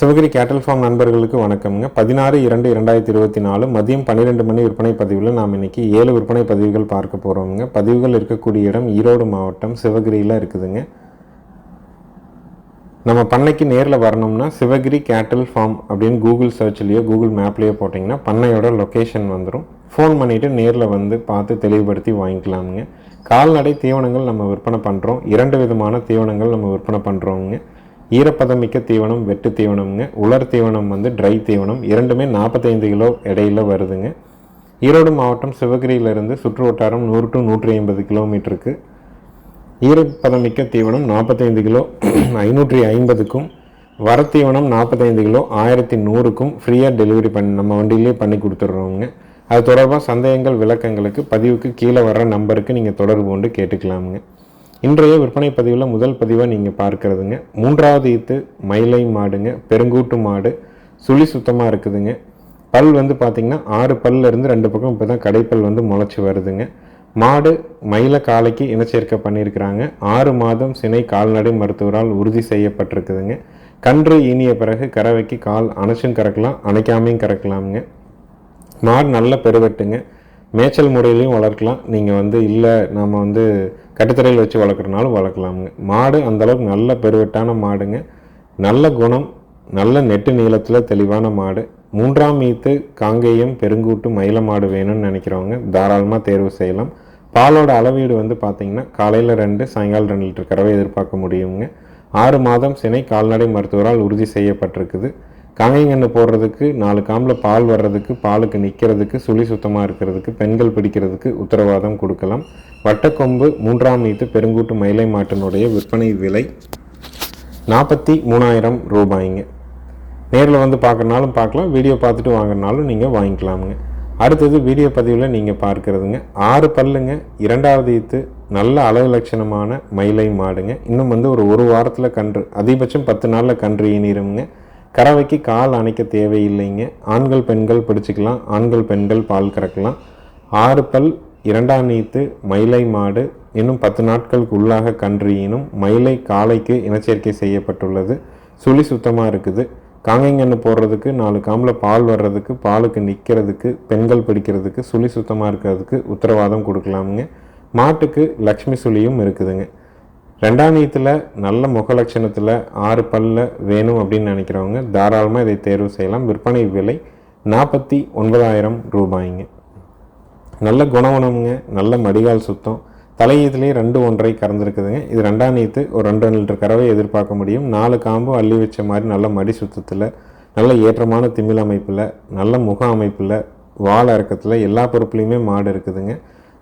சிவகிரி கேட்டல் ஃபார்ம் நண்பர்களுக்கு வணக்கம்ங்க. பதினாறு இரண்டு இரண்டாயிரத்தி இருபத்தி நாலு மதியம் பன்னிரெண்டு மணி விற்பனை பதிவில் நாம் இன்னைக்கு ஏழு விற்பனை பதிவுகள் பார்க்க போகிறோமுங்க பதிவுகள் இருக்கக்கூடிய இடம் ஈரோடு மாவட்டம் சிவகிரியில் இருக்குதுங்க. நம்ம பண்ணைக்கு நேரில் வரணும்னா சிவகிரி கேட்டல் ஃபார்ம் அப்படின்னு கூகுள் சர்ச்லேயோ கூகுள் மேப்லேயோ போட்டிங்கன்னா பண்ணையோட லொக்கேஷன் வந்துடும் ஃபோன் பண்ணிவிட்டு நேரில் வந்து பார்த்து தெளிவுபடுத்தி வாங்கிக்கலாமுங்க. கால்நடை தீவனங்கள் நம்ம விற்பனை பண்ணுறோம் இரண்டு விதமான தீவனங்கள் நம்ம விற்பனை பண்ணுறோங்க ஈரப்பதமிக்க தீவனம் வெட்டு தீவனம்ங்க. உலர் தீவனம் வந்து ட்ரை தீவனம். இரண்டுமே நாற்பத்தைந்து கிலோ இடையில் வருதுங்க. ஈரோடு மாவட்டம் சிவகிரியிலிருந்து சுற்று வட்டாரம் நூறு டு நூற்றி ஐம்பது கிலோமீட்டருக்கு. ஈரப்பதமிக்க தீவனம் நாற்பத்தைந்து கிலோ ஐநூற்றி ஐம்பதுக்கும் வரத்தீவனம் நாற்பத்தைந்து கிலோ ஆயிரத்தி நூறுக்கும். ஃப்ரீயாக டெலிவரி பண்ணி நம்ம வண்டியிலே பண்ணி கொடுத்துட்றோங்க அது தொடர்பாக சந்தேகங்கள் விளக்கங்களுக்கு பதிவுக்கு கீழே வர நம்பருக்கு நீங்கள் தொடர்பு கொண்டு கேட்டுக்கலாமுங்க. இன்றைய விற்பனை பதிவில் முதல் பதிவாக நீங்கள் பார்க்கறதுங்க. மூன்றாவது ஈத்து மயிலை மாடுங்க. பெருங்கூட்டு மாடு. சுழி சுத்தமாக இருக்குதுங்க. பல் வந்து பார்த்திங்கன்னா ஆறு பல்ல இருந்து ரெண்டு பக்கம் இப்போ தான் கடைப்பல் வந்து முளைச்சி வருதுங்க. மாடு மயில காலைக்கு இனச்சேர்க்கை பண்ணியிருக்கிறாங்க. ஆறு மாதம் சினை கால்நடை மருத்துவரால் உறுதி செய்யப்பட்டிருக்குதுங்க. கன்று ஈனிய பிறகு கறவைக்கு கால் அணைச்சும் கறக்கலாம் அணைக்காமையும் கறக்கலாமுங்க. மாடு நல்ல பெருவெட்டுங்க. மேய்ச்சல் முறையிலையும் வளர்க்கலாம். நீங்கள் வந்து இல்லை நம்ம வந்து கட்டுத்தரையில் வச்சு வளர்க்குறனாலும் வளர்க்கலாமுங்க. மாடு அந்தளவுக்கு நல்ல பெருவெட்டான மாடுங்க. நல்ல குணம் நல்ல நெட்டு நீளத்தில் தெளிவான மாடு. மூன்றாம் ஈத்து காங்கேயம் பெருங்கூட்டு மயில மாடு வேணும்னு நினைக்கிறவங்க தாராளமாக தேர்வு செய்யலாம். பாலோட அளவீடு வந்து பார்த்தீங்கன்னா காலையில் ரெண்டு சாயங்காலம் ரெண்டு லிட்டர் கறவை எதிர்பார்க்க முடியுங்க. ஆறு மாதம் சினை கால்நடை மருத்துவரால் உறுதி செய்யப்பட்டிருக்குது. காங்கைங்கன்று போடுறதுக்கு நாலு காம்பில் பால் வர்றதுக்கு பாலுக்கு நிற்கிறதுக்கு சுழி சுத்தமாக இருக்கிறதுக்கு பெண்கள் பிடிக்கிறதுக்கு உத்தரவாதம் கொடுக்கலாம். வட்டக்கொம்பு மூன்றாம் நீத்து பெருங்கூட்டு மயிலை மாட்டினுடைய விற்பனை விலை நாற்பத்தி மூணாயிரம் ரூபாய்ங்க. நேரில் வந்து பார்க்கறனாலும் பார்க்கலாம் வீடியோ பார்த்துட்டு வாங்கினாலும் நீங்கள் வாங்கிக்கலாமுங்க. அடுத்தது வீடியோ பதிவில் நீங்கள் பார்க்குறதுங்க. ஆறு பல்லுங்க இரண்டாவது ஈத்து நல்ல அழகு லட்சணமான மயிலை மாடுங்க. இன்னும் வந்து ஒரு ஒரு வாரத்தில் கன்று அதிகபட்சம் பத்து நாளில் கன்று ஈனிருங்க கறவைக்கு கால் அணைக்க தேவையில்லைங்க. ஆண்கள் பெண்கள் பிடிச்சிக்கலாம். ஆண்கள் பெண்கள் பால் கறக்கலாம். ஆறு பல் இரண்டாம் நீத்து மயிலை மாடு இன்னும் பத்து நாட்களுக்கு உள்ளாக கன்றியினும் மயிலை காலைக்கு இனச்சேர்க்கை செய்யப்பட்டுள்ளது. சுழி சுத்தமாக இருக்குது. காங்கைங்கண்ணு போடுறதுக்கு நாலு காம்பில் பால் வர்றதுக்கு பாலுக்கு நிற்கிறதுக்கு பெண்கள் பிடிக்கிறதுக்கு சுழி சுத்தமாக இருக்கிறதுக்கு உத்தரவாதம் கொடுக்கலாமுங்க. மாட்டுக்கு லக்ஷ்மி சுழியும் இருக்குதுங்க. ரெண்டாம் நீத்தில் நல்ல முகலட்சணத்தில் ஆறு பல்ல வேணும் அப்படின்னு நினைக்கிறவங்க தாராளமாக இதை தேர்வு செய்யலாம். விற்பனை விலை நாற்பத்தி ஒன்பதாயிரம் ரூபாய்ங்க. நல்ல குணவனமுங்க நல்ல மடிகால் சுத்தம். தலையீத்துலேயே ரெண்டு ஒன்றை கறந்துருக்குதுங்க. இது ரெண்டாம் நீத்து ஒரு ரெண்டு லிட்டர் கறவை எதிர்பார்க்க முடியும். நாலு காம்பும் அள்ளி வச்ச மாதிரி நல்ல மடி சுத்தத்தில் நல்ல ஏற்றமான திமிழ் அமைப்பில் நல்ல முக அமைப்பில் வால் இறக்கத்தில் எல்லா பொறுப்புலையுமே மாடு இருக்குதுங்க.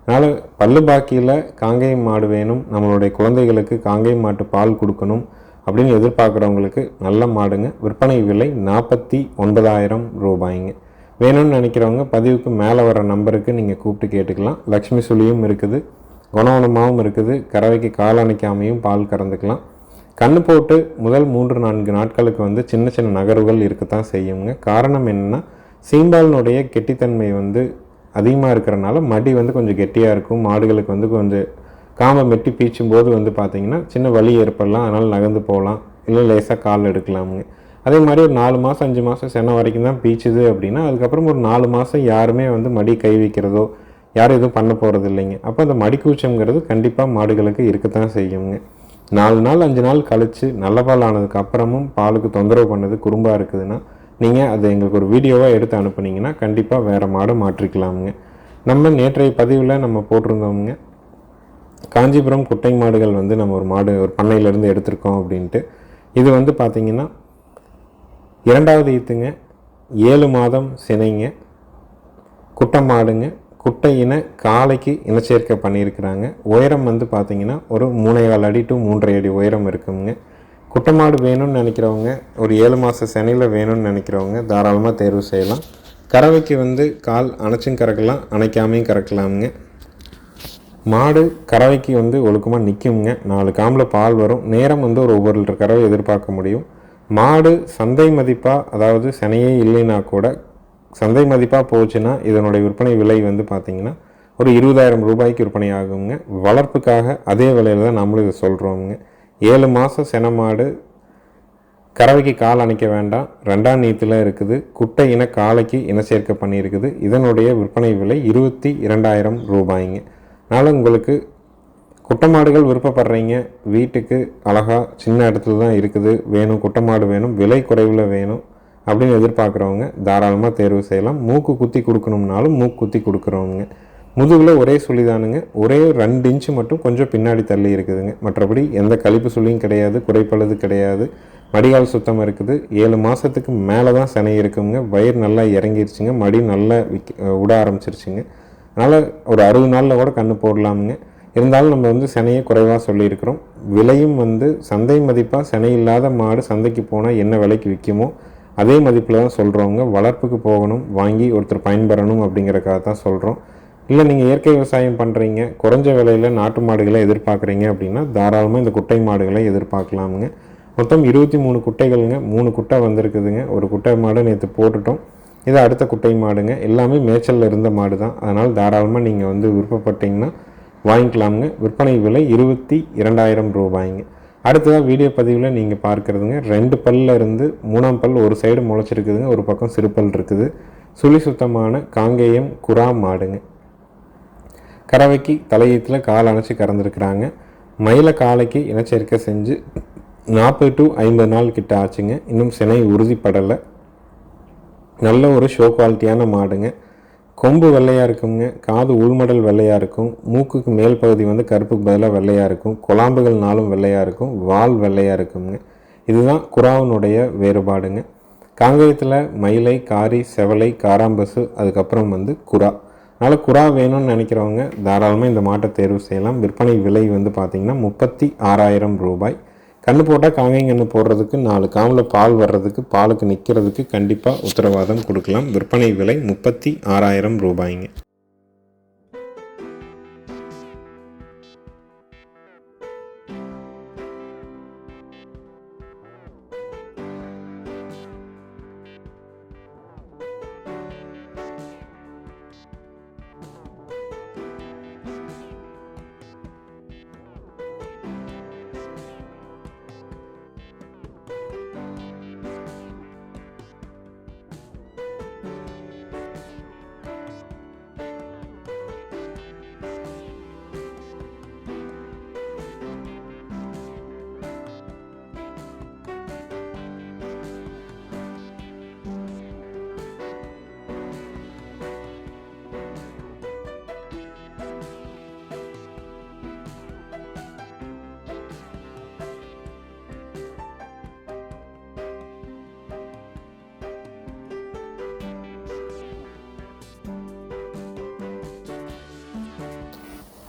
அதனால் பல்லு பாக்கியில் காங்கேயம் மாடு வேணும். நம்மளுடைய குழந்தைகளுக்கு காங்கேயம் மாட்டு பால் கொடுக்கணும் அப்படின்னு எதிர்பார்க்குறவங்களுக்கு நல்ல மாடுங்க. விற்பனை விலை நாற்பத்தி ஒன்பதாயிரம் ரூபாய்ங்க. வேணும்னு நினைக்கிறவங்க பதிவுக்கு மேலே வர நம்பருக்கு நீங்கள் கூப்பிட்டு கேட்டுக்கலாம். லக்ஷ்மி சுழியும் இருக்குது குணவனமாகவும் இருக்குது கறவைக்கு கால் அணைக்காமையும் பால் கறந்துக்கலாம். கண்ணு போட்டு முதல் மூன்று நான்கு நாட்களுக்கு வந்து சின்ன சின்ன நகர்வுகள் இருக்கத்தான் செய்யுங்க. காரணம் என்னென்னா சீம்பாலினுடைய கெட்டித்தன்மை வந்து அதிகமாக இருக்கிறனால மடி வந்து கொஞ்சம் கெட்டியாக இருக்கும். மாடுகளுக்கு வந்து கொஞ்சம் காம்பை மெட்டி பீச்சும் போது வந்து பார்த்திங்கன்னா சின்ன வலி ஏற்படலாம். அதனால் நகர்ந்து போகலாம். இல்லை லேசாக கால் எடுக்கலாமுங்க அதே மாதிரி ஒரு நாலு மாதம் அஞ்சு மாதம் சென்னை வரைக்கும் தான் பீச்சுது அப்படின்னா அதுக்கப்புறம் ஒரு நாலு மாதம் யாருமே வந்து மடி கை வைக்கிறதோ யாரும் எதுவும் பண்ண போகிறது இல்லைங்க. அப்போ அந்த மடிக்கூச்சங்கிறது கண்டிப்பாக மாடுகளுக்கு இருக்கத்தான் செய்யுங்க. நாலு நாள் அஞ்சு நாள் கழித்து நல்ல பால் ஆனதுக்கு அப்புறமும் பாலுக்கு தொந்தரவு பண்ணது குறும்பாக இருக்குதுன்னா நீங்கள் அதை எங்களுக்கு ஒரு வீடியோவாக எடுத்து அனுப்புனீங்கன்னா கண்டிப்பாக வேறு மாடு மாற்றிக்கலாமுங்க. நம்ம நேற்றைய பதிவில் நம்ம போட்டிருந்தோமுங்க. காஞ்சிபுரம் குட்டை மாடுகள் வந்து நம்ம ஒரு மாடு ஒரு பண்ணையிலேருந்து எடுத்திருக்கோம் அப்படின்ட்டு. இது வந்து பார்த்திங்கன்னா இரண்டாவது ஈத்துங்க ஏழு மாதம் சினைங்க குட்டை மாடுங்க குட்டை இன காலைக்கு இனச்சேர்க்கை பண்ணியிருக்கிறாங்க. உயரம் வந்து பார்த்திங்கன்னா ஒரு மூணைகால் அடி டு மூன்றரை அடி உயரம் இருக்குங்க குட்டை மாடு வேணும்னு நினைக்கிறவங்க ஒரு ஏழு மாத செனையில் வேணும்னு நினைக்கிறவங்க தாராளமாக தேர்வு செய்யலாம். கறவைக்கு வந்து கால் அணைச்சும் கறக்கலாம் அணைக்காமையும் கறக்கலாமுங்க. மாடு கறவைக்கு வந்து ஒழுக்கமாக நிற்குங்க நாலு காம்பில் பால் வரும். நேரம் வந்து ஒரு ஒவ்வொரு லிட்டர் கறவை எதிர்பார்க்க முடியும். மாடு சந்தை மதிப்பாக அதாவது சனையே இல்லைன்னா கூட சந்தை மதிப்பாக போச்சுன்னா இதனுடைய விற்பனை விலை வந்து பார்த்திங்கன்னா ஒரு இருபதாயிரம் ரூபாய்க்கு விற்பனை ஆகுங்க. வளர்ப்புக்காக அதே விலையில் தான் நம்மளும் இதை சொல்கிறோமுங்க ஏழு மாதம் செனமாடு கறவைக்கு கால் அணைக்க வேண்டாம். ரெண்டாம் நீத்தில் இருக்குது. குட்டை இன காளைக்கு இனச்சேர்க்கை பண்ணியிருக்குது. இதனுடைய விற்பனை விலை இருபத்தி இரண்டாயிரம் ரூபாய்ங்க. அதனால் உங்களுக்கு குட்டை மாடுகள் விருப்பப்படுறீங்க. வீட்டுக்கு அழகாக சின்ன இடத்துல தான் இருக்குது. வேணும் குட்டை மாடு வேணும் விலை குறைவில் வேணும் அப்படின்னு எதிர்பார்க்குறவங்க தாராளமாக தேர்வு செய்யலாம். மூக்கு குத்தி கொடுக்கணும்னாலும் மூக்கு குத்தி கொடுக்குறவங்க. முதுகில் ஒரே சுழிதானுங்க. ஒரே ரெண்டு இன்ச்சு மட்டும் கொஞ்சம் பின்னாடி தள்ளி இருக்குதுங்க. மற்றபடி எந்த கழிப்பு சுழியும் கிடையாது குறைப்பழுது கிடையாது. மடிகால் சுத்தமாக இருக்குது. ஏழு மாதத்துக்கு மேலே தான் சினை இருக்குங்க. வயிறு நல்லா இறங்கிருச்சுங்க. மடி நல்லா விக் விட ஆரம்பிச்சிருச்சுங்க. அதனால் ஒரு அறுபது நாளில் கூட கண்ணு போடலாமுங்க. இருந்தாலும் நம்ம வந்து சினையை குறைவாக சொல்லியிருக்கிறோம். விலையும் வந்து சந்தை மதிப்பாக சினை இல்லாத மாடு சந்தைக்கு போனால் என்ன விலைக்கு விற்குமோ அதே மதிப்பில் தான் சொல்கிறோங்க வளர்ப்புக்கு போகணும். வாங்கி ஒருத்தர் பயன்பெறணும் அப்படிங்கிறக்காக தான் சொல்கிறோம் இல்லை நீங்கள் இயற்கை விவசாயம் பண்ணுறீங்க குறைஞ்ச விலையில் நாட்டு மாடுகளை எதிர்பார்க்குறீங்க அப்படின்னா தாராளமாக இந்த குட்டை மாடுகளை எதிர்பார்க்கலாமுங்க. மொத்தம் இருபத்தி மூணு குட்டைகளுங்க மூணு குட்டை வந்திருக்குதுங்க. ஒரு குட்டை மாடை நேற்று போட்டுட்டோம். இது அடுத்த குட்டை மாடுங்க. எல்லாமே மேய்ச்சலில் இருந்த மாடு தான் அதனால் தாராளமாக நீங்கள் வந்து விருப்பப்பட்டீங்கன்னா வாங்கிக்கலாமுங்க. விற்பனை விலை இருபத்தி இரண்டாயிரம் ரூபாய்ங்க. அடுத்ததாக வீடியோ பதிவில் நீங்கள் பார்க்குறதுங்க. ரெண்டு பல்ல இருந்து மூணாம் பல் ஒரு சைடு முளைச்சிருக்குதுங்க. ஒரு பக்கம் சிறுபல் இருக்குது. சுழி சுத்தமான காங்கேயம் குரா மாடுங்க. கறவைக்கு தலையீத்தில் கால் அணைச்சி கறந்துருக்குறாங்க. மயில காலைக்கு இனச்சேர்க்கை செஞ்சு நாற்பது டு ஐம்பது நாள் கிட்ட ஆச்சுங்க. இன்னும் சினை உறுதிப்படலை. நல்ல ஒரு ஷோ குவாலிட்டியான மாடுங்க. கொம்பு வெள்ளையாக இருக்குங்க. காது உள்மடல் வெள்ளையாக இருக்கும். மூக்குக்கு மேல் பகுதி வந்து கருப்புக்கு பதிலாக வெள்ளையாக இருக்கும். குழாம்புகள் நாளும் வெள்ளையாக இருக்கும். வால் வெள்ளையாக இருக்குங்க. இதுதான் குராவனுடைய வேறுபாடுங்க. காங்கேயத்தில் மயிலை காரி செவலை காராம்பசு அதுக்கப்புறம் வந்து குரா அதனால் குரா வேணும்னு நினைக்கிறவங்க தாராளமாக இந்த மாட்டை தேர்வு செய்யலாம். விற்பனை விலை வந்து பார்த்திங்கன்னா முப்பத்தி ஆறாயிரம் ரூபாய். கண்ணு போட்டால் காங்கைங்கன்று போடுறதுக்கு நாலு காமில் பால் வர்றதுக்கு பாலுக்கு நிற்கிறதுக்கு கண்டிப்பாக உத்தரவாதம் கொடுக்கலாம். விற்பனை விலை முப்பத்தி ஆறாயிரம் ரூபாய்ங்க.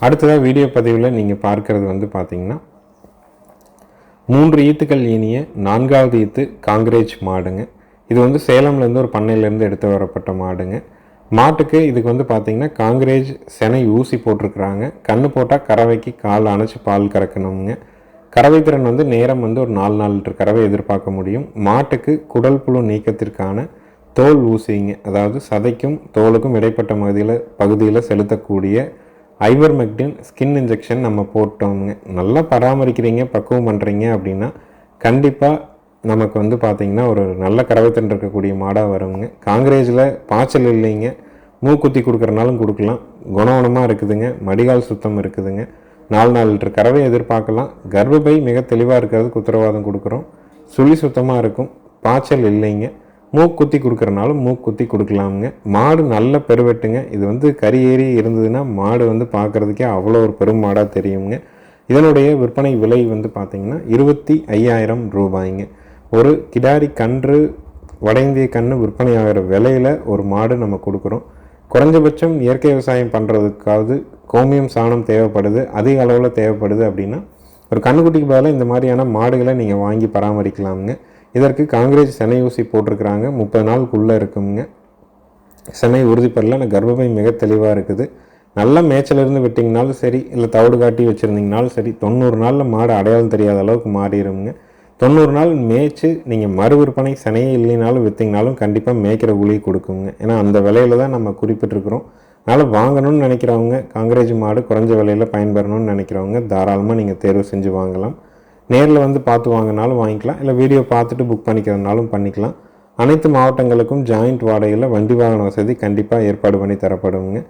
அடுத்ததாக வீடியோ பதிவில் நீங்கள் பார்க்குறது வந்து பார்த்தீங்கன்னா மூன்று ஈத்துக்கள் இனிய நான்காவது ஈத்து காங்கிரேஜ் மாடுங்க. இது வந்து சேலம்லேருந்து ஒரு பண்ணையிலேருந்து எடுத்து வரப்பட்ட மாடுங்க. மாட்டுக்கு இதுக்கு வந்து பார்த்தீங்கன்னா காங்கிரேஜ் செனை ஊசி போட்டிருக்கிறாங்க. கண்ணு போட்டால் கறவைக்கு கால் அணைச்சி பால் கறக்கணுங்க கறவை திறன் வந்து நேரம் வந்து ஒரு நாலு நாலு லிட்டர் கறவை எதிர்பார்க்க முடியும். மாட்டுக்கு குடல் புழு நீக்கத்திற்கான தோல் ஊசிங்க. அதாவது சதைக்கும் தோலுக்கும் இடைப்பட்ட பகுதியில் பகுதியில் செலுத்தக்கூடிய ஐவர்மெக்டின் ஸ்கின் இன்ஜெக்ஷன் நம்ம போட்டோம்ங்க. நல்லா பராமரிக்கிறீங்க பக்குவம் பண்ணுறீங்க அப்படின்னா கண்டிப்பாக நமக்கு வந்து பார்த்திங்கன்னா ஒரு நல்ல கறவைத்தன் இருக்கக்கூடிய மாடாக வருங்க. காங்கிரேஜில் பாய்ச்சல் இல்லைங்க. மூக்குத்தி கொடுக்குறனாலும் கொடுக்கலாம். குணவனமாக இருக்குதுங்க. மடிகால் சுத்தம் இருக்குதுங்க. நாலு நாலு லிட்டர் கறவை எதிர்பார்க்கலாம். கர்ப்பப்பை மிக தெளிவாக இருக்கிறதுக்கு உத்தரவாதம் கொடுக்குறோம். சுழி சுத்தமாக இருக்கும். பாய்ச்சல் இல்லைங்க. மூக்குத்தி கொடுக்குறனாலும் மூக்குத்தி கொடுக்கலாமுங்க. மாடு நல்ல பெருவெட்டுங்க. இது வந்து கறி ஏறி இருந்ததுன்னா மாடு வந்து பார்க்குறதுக்கே அவ்வளோ ஒரு பெரும் மாடாக தெரியுங்க இதனுடைய விற்பனை விலை வந்து பார்த்திங்கன்னா இருபத்தி ஐயாயிரம் ரூபாய்ங்க. ஒரு கிடாரி கன்று வட இந்திய கன்று விற்பனை ஆகிற விலையில் ஒரு மாடு நம்ம கொடுக்குறோம். குறைஞ்சபட்சம் இயற்கை விவசாயம் பண்ணுறதுக்காவது கோமியம் சாணம் தேவைப்படுது அதிக அளவில் தேவைப்படுது அப்படின்னா ஒரு கண்ணுக்குட்டிக்கு பதிலாக இந்த மாதிரியான மாடுகளை நீங்கள் வாங்கி பராமரிக்கலாமுங்க. இதற்கு காங்கிரேஜ் செனை ஊசி போட்டிருக்கிறாங்க. முப்பது நாளுக்குள்ளே இருக்குங்க. செனை உறுதிப்படல ஆனால் கர்ப்பப்பை மிக தெளிவாக இருக்குது. நல்ல மேய்ச்சலிருந்து விட்டிங்கனாலும் சரி இல்லை தவிடு காட்டி வச்சுருந்தீங்கனாலும் சரி தொண்ணூறு நாளில் மாடு அடையாளம் தெரியாத அளவுக்கு மாறிடுங்க தொண்ணூறு நாள் மேய்ச்சி நீங்கள் மறு விற்பனை சனையே இல்லைனாலும் விற்றிங்கனாலும் கண்டிப்பாக மேய்க்கிற கூலி கொடுக்குங்க. ஏன்னா அந்த விலையில தான் நம்ம குறிப்பிட்டிருக்கிறோம். அதனால் வாங்கணும்னு நினைக்கிறவங்க காங்கிரேஜ் மாடு குறைஞ்ச விலையில் பயன்பெறணும்னு நினைக்கிறவங்க தாராளமாக நீங்கள் தேர்வு செஞ்சு வாங்கலாம். நேரில் வந்து பார்த்து வாங்கினாலும் வாங்கிக்கலாம். இல்லை வீடியோ பார்த்துட்டு புக் பண்ணிக்கிறதுனாலும் பண்ணிக்கலாம். அனைத்து மாவட்டங்களுக்கும் ஜாயிண்ட் வாடகையில் வண்டி வாகன வசதி கண்டிப்பாக ஏற்பாடு பண்ணி தரப்படுங்க.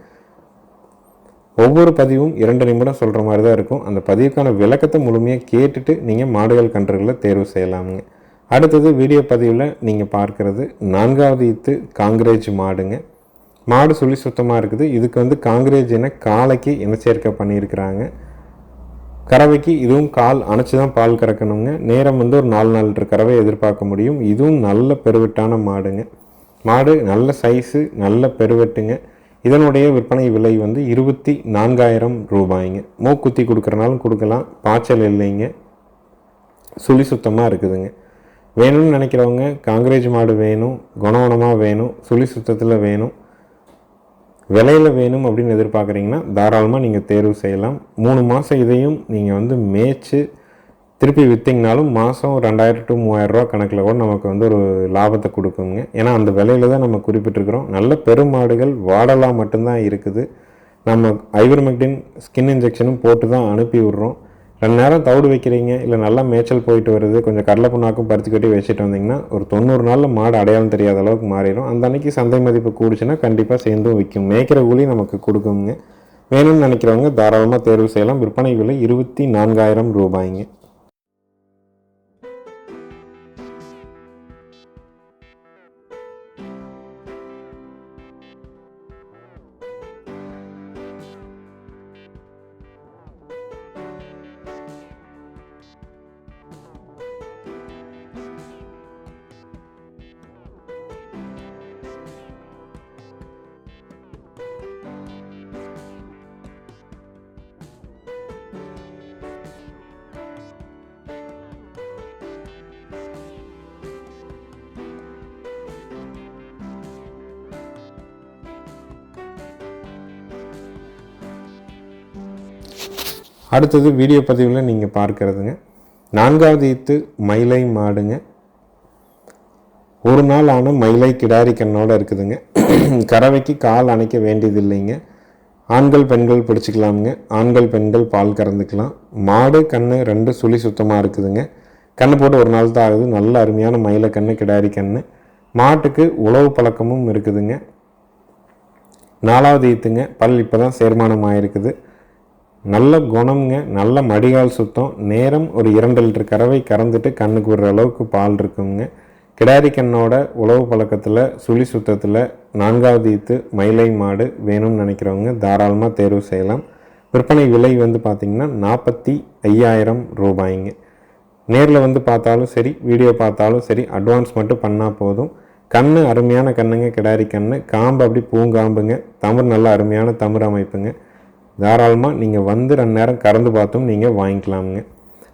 ஒவ்வொரு பதிவும் இரண்டு நிமிடம் சொல்கிற மாதிரி தான் இருக்கும். அந்த பதிவுக்கான விளக்கத்தை முழுமையாக கேட்டுட்டு நீங்கள் மாடுகள் கன்றுகளை தேர்வு செய்யலாமுங்க. அடுத்தது வீடியோ பதிவில் நீங்கள் பார்க்குறது நான்காவது ஈத்து காங்கிரேஜ் மாடுங்க. மாடு சுழி சுத்தமாக இருக்குது. இதுக்கு வந்து காங்கிரேஜ் என காலைக்கு இனச்சேர்க்கை பண்ணியிருக்கிறாங்க. கறவைக்கு இதுவும் கால் அணைச்சி தான் பால் கறக்கணுங்க. நேரம் வந்து ஒரு நாலு நாலு லிட்டர் கறவை எதிர்பார்க்க முடியும். இதுவும் நல்ல பெருவெட்டான மாடுங்க. மாடு நல்ல சைஸு நல்ல பெருவெட்டுங்க. இதனுடைய விற்பனை விலை வந்து இருபத்தி நான்காயிரம் ரூபாய்ங்க. மூக்குத்தி கொடுக்குறனாலும் கொடுக்கலாம். பாய்ச்சல் இல்லைங்க. சுழி சுத்தமாக இருக்குதுங்க. வேணும்னு நினைக்கிறவங்க காங்கிரேஜ் மாடு வேணும் குணவனமாக வேணும் சுழி சுத்தத்தில் வேணும். விலையில் வேணும் அப்படின்னு எதிர்பார்க்குறீங்கன்னா தாராளமாக நீங்கள் தேர்வு செய்யலாம். மூணு மாதம் இதையும் நீங்கள் வந்து மேய்ச்சி திருப்பி விற்றிங்கனாலும் மாதம் ரெண்டாயிரம் டு மூவாயிரரூவா கணக்கில் கூட நமக்கு வந்து ஒரு லாபத்தை கொடுக்குங்க. ஏன்னா அந்த விலையில தான் நம்ம குறிப்பிட்டிருக்கிறோம். நல்ல பெருமாடுகள் வாடலாக மட்டும்தான் இருக்குது. நம்ம ஐவர்மெக்டின் ஸ்கின் இன்ஜெக்ஷனும் போட்டு தான் அனுப்பி விட்றோம். ரெண்டு நேரம் தவிடு வைக்கிறீங்க இல்லை நல்லா மேய்ச்சல் போயிட்டு வருது கொஞ்சம் கடலை புண்ணாக்கும் பறித்து கட்டி வச்சுட்டு வந்தீங்கன்னா ஒரு தொண்ணூறு நாளில் மாடு அடையாளம் தெரியாத அளவுக்கு மாறிடும். அந்த அன்னைக்கு சந்தை மதிப்பு கூடுச்சுன்னா கண்டிப்பாக சேர்ந்தும் விற்கும். மேய்க்கிற கூலி நமக்கு கொடுக்குங்க. வேணும்னு நினைக்கிறவங்க தாராளமாக தேர்வு செய்யலாம். விற்பனை விலை இருபத்தி நான்காயிரம் ரூபாய்ங்க. அடுத்தது வீடியோ பதிவில் நீங்கள் பார்க்கறதுங்க. நான்காவது ஈத்து மயிலை மாடுங்க. ஒரு நாள் ஆன மயிலை கிடாரி கண்ணோடு இருக்குதுங்க. கறவைக்கு கால் அணைக்க வேண்டியதில்லைங்க. ஆண்கள் பெண்கள் பிடிச்சிக்கலாமுங்க. ஆண்கள் பெண்கள் பால் கறந்துக்கலாம். மாடு கண்ணு ரெண்டு சுழி சுத்தமாக இருக்குதுங்க. கண்ணு போட்டு ஒரு நாள் தான் ஆகுது. நல்ல அருமையான மயிலை கண்ணு கிடாரி கண்ணு. மாட்டுக்கு உழவு பழக்கமும் இருக்குதுங்க. நாலாவது ஈத்துங்க பல் இப்போ தான் சேர்மானம் ஆயிருக்குது நல்ல குணம்ங்க நல்ல மடிகால் சுத்தம். நேரம் ஒரு இரண்டு லிட்டர் கறவை கறந்துட்டு கண்ணுக்கு விடுற அளவுக்கு பால் இருக்குங்க. கிடாரி கண்ணோட உழவு பழக்கத்தில் சுழி சுத்தத்தில் நான்காவது ஈத்து மயிலை மாடு வேணும்னு நினைக்கிறவங்க தாராளமாக தேர்வு செய்யலாம். விற்பனை விலை வந்து பார்த்திங்கன்னா நாற்பத்தி ஐயாயிரம் ரூபாய்ங்க. நேரில் வந்து பார்த்தாலும் சரி வீடியோ பார்த்தாலும் சரி அட்வான்ஸ் மட்டும் பண்ணால் போதும். கண்ணு அருமையான கண்ணுங்க கிடாரி கண்ணு. காம்பு அப்படி பூங்காம்புங்க. தமிழ் நல்ல அருமையான தமிழ் அமைப்புங்க. தாராளமாக நீங்கள் வந்து ரெண்டு நேரம் கறந்து பார்த்தும் நீங்கள் வாங்கிக்கலாமுங்க.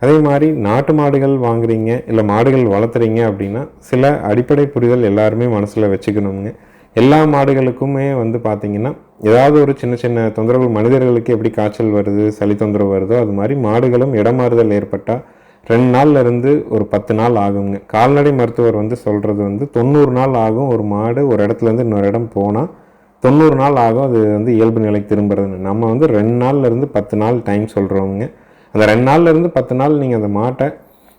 அதே மாதிரி நாட்டு மாடுகள் வாங்குறீங்க இல்லை மாடுகள் வளர்த்துறீங்க அப்படின்னா சில அடிப்படை புரிதல் எல்லாருமே மனசில் வச்சுக்கணுங்க எல்லா மாடுகளுக்குமே வந்து பார்த்திங்கன்னா ஏதாவது ஒரு சின்ன சின்ன தொந்தரவுகள் மனிதர்களுக்கு எப்படி காய்ச்சல் வருது சளி தொந்தரவு வருதோ அது மாதிரி மாடுகளும் இடமாறுதல் ஏற்பட்டால் ரெண்டு நாள்ல இருந்து ஒரு பத்து நாள் ஆகுங்க. கால்நடை மருத்துவர் வந்து சொல்கிறது வந்து தொண்ணூறு நாள் ஆகும் ஒரு மாடு ஒரு இடத்துல இருந்து இன்னொரு இடம் போனால் தொண்ணூறு நாள் ஆகும் அது வந்து இயல்பு நிலைக்கு திரும்புறதுன்னு. நம்ம வந்து ரெண்டு நாள்லேருந்து பத்து நாள் டைம் சொல்கிறோங்க அந்த ரெண்டு நாள்லேருந்து பத்து நாள் நீங்கள் அந்த மாட்டை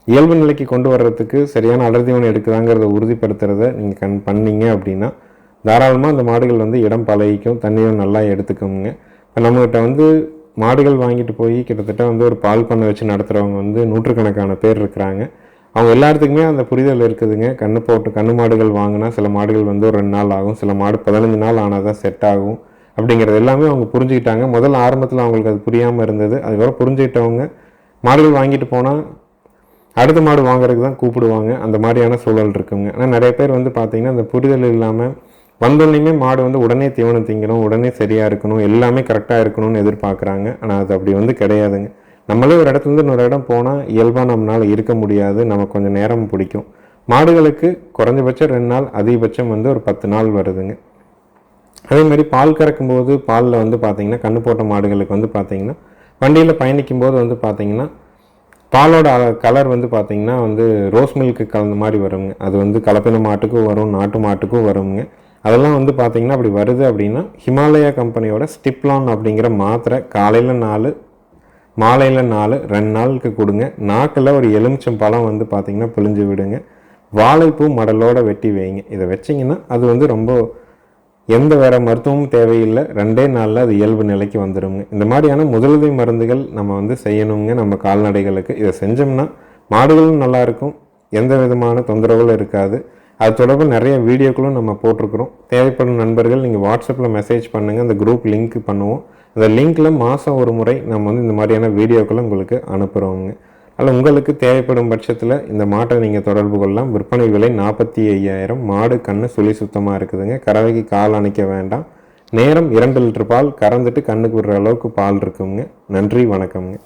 இயல்பு நிலைக்கு கொண்டு வர்றதுக்கு சரியான அடர்த்திவனை எடுக்குதாங்கிறத உறுதிப்படுத்துகிறத நீங்கள் கண் பண்ணீங்க அப்படின்னா தாராளமாக அந்த மாடுகள் வந்து இடம் பழகிக்கும் தண்ணியும் நல்லா எடுத்துக்கோங்க. இப்போ நம்மகிட்ட வந்து மாடுகள் வாங்கிட்டு போய் கிட்டத்தட்ட வந்து ஒரு பால் பண்ணை வச்சு நடத்துகிறவங்க வந்து நூற்றுக்கணக்கான பேர் இருக்கிறாங்க. அவங்க எல்லாத்துக்குமே அந்த புரிதல் இருக்குதுங்க. கண்ணு போட்டு கண்ணு மாடுகள் வாங்கினா சில மாடுகள் வந்து ஒரு ரெண்டு நாள் ஆகும். சில மாடு பதினஞ்சு நாள் ஆனால் தான் செட் ஆகும். அப்படிங்கிறது எல்லாமே அவங்க புரிஞ்சுக்கிட்டாங்க. முதல்ல ஆரம்பத்தில் அவங்களுக்கு அது புரியாமல் இருந்தது. அதுக்கப்புறம் புரிஞ்சுக்கிட்டவங்க மாடுகள் வாங்கிட்டு போனால் அடுத்த மாடு வாங்குறதுக்கு தான் கூப்பிடுவாங்க. அந்த மாதிரியான சூழல் இருக்குங்க. ஆனால் நிறைய பேர் வந்து பார்த்திங்கன்னா அந்த புரிதல் இல்லாமல் வந்தோடனையுமே மாடு வந்து உடனே தீவனம் திங்கணும் உடனே சரியாக இருக்கணும் எல்லாமே கரெக்டாக இருக்கணும்னு எதிர்பார்க்குறாங்க. ஆனால் அது அப்படி வந்து கிடையாதுங்க. நம்மளே ஒரு இடத்துலேருந்து இன்னொரு இடம் போனால் இயல்பாக நம்மளால் இருக்க முடியாது நமக்கு கொஞ்சம் நேரம் பிடிக்கும். மாடுகளுக்கு குறைஞ்சபட்சம் ரெண்டு நாள் அதிகபட்சம் வந்து ஒரு பத்து நாள் வருதுங்க. அதே மாதிரி பால் கறக்கும்போது பாலில் வந்து பார்த்திங்கன்னா கண்ணு போட்ட மாடுகளுக்கு வந்து பார்த்திங்கன்னா வண்டியில் பயணிக்கும் போது வந்து பார்த்திங்கன்னா பாலோட கலர் வந்து பார்த்திங்கன்னா வந்து ரோஸ் மில்க்கு கலந்த மாதிரி வருங்க. அது வந்து கலப்பின மாட்டுக்கும் வரும் நாட்டு மாட்டுக்கும் வருங்க. அதெல்லாம் வந்து பார்த்திங்கன்னா அப்படி வருது அப்படின்னா ஹிமாலயா கம்பெனியோட ஸ்டிப்லான் அப்படிங்கிற மாத்திரை காலையில் நாலு மாலையில் நாலு ரெண்டு நாளுக்கு கொடுங்க. நாக்கில் ஒரு எலுமிச்சம் பழம் வந்து பார்த்திங்கன்னா பிழிஞ்சு விடுங்க. வாழைப்பூ மடலோட வெட்டி வைங்க. இதை வச்சிங்கன்னா அது வந்து ரொம்ப எந்த வேறு மருத்துவமும் தேவையில்லை. ரெண்டே நாளில் அது இயல்பு நிலைக்கு வந்துடுங்க இந்த மாதிரியான முதலுதவி மருந்துகள் நம்ம வந்து செய்யணுங்க. நம்ம கால்நடைகளுக்கு. இதை செஞ்சோம்னா மாடுகளும் நல்லாயிருக்கும் எந்த விதமான தொந்தரவுகளும் இருக்காது. அது தொடர்பாக நிறைய வீடியோக்களும் நம்ம போட்டிருக்கிறோம். தேவைப்படும் நண்பர்கள் நீங்கள் வாட்ஸ்அப்பில் மெசேஜ் பண்ணுங்கள் அந்த குரூப் லிங்க் பண்ணுவோம். அந்த லிங்க்கில் மாதம் ஒரு முறை நம்ம வந்து இந்த மாதிரியான வீடியோக்களை உங்களுக்கு அனுப்புகிறோங்க அதில் உங்களுக்கு தேவைப்படும் பட்சத்தில் இந்த மாட்டை நீங்கள் தொடர்பு கொள்ளலாம். விற்பனை விலை நாற்பத்தி ஐயாயிரம். மாடு கண்ணு சுழி சுத்தமாக இருக்குதுங்க. கறவைக்கு கால் அணைக்க வேண்டாம். நேரம் இரண்டு லிட்டர் பால். கறந்துட்டு கண்ணுக்கு விடுற அளவுக்கு பால் இருக்குங்க. நன்றி வணக்கம்ங்க.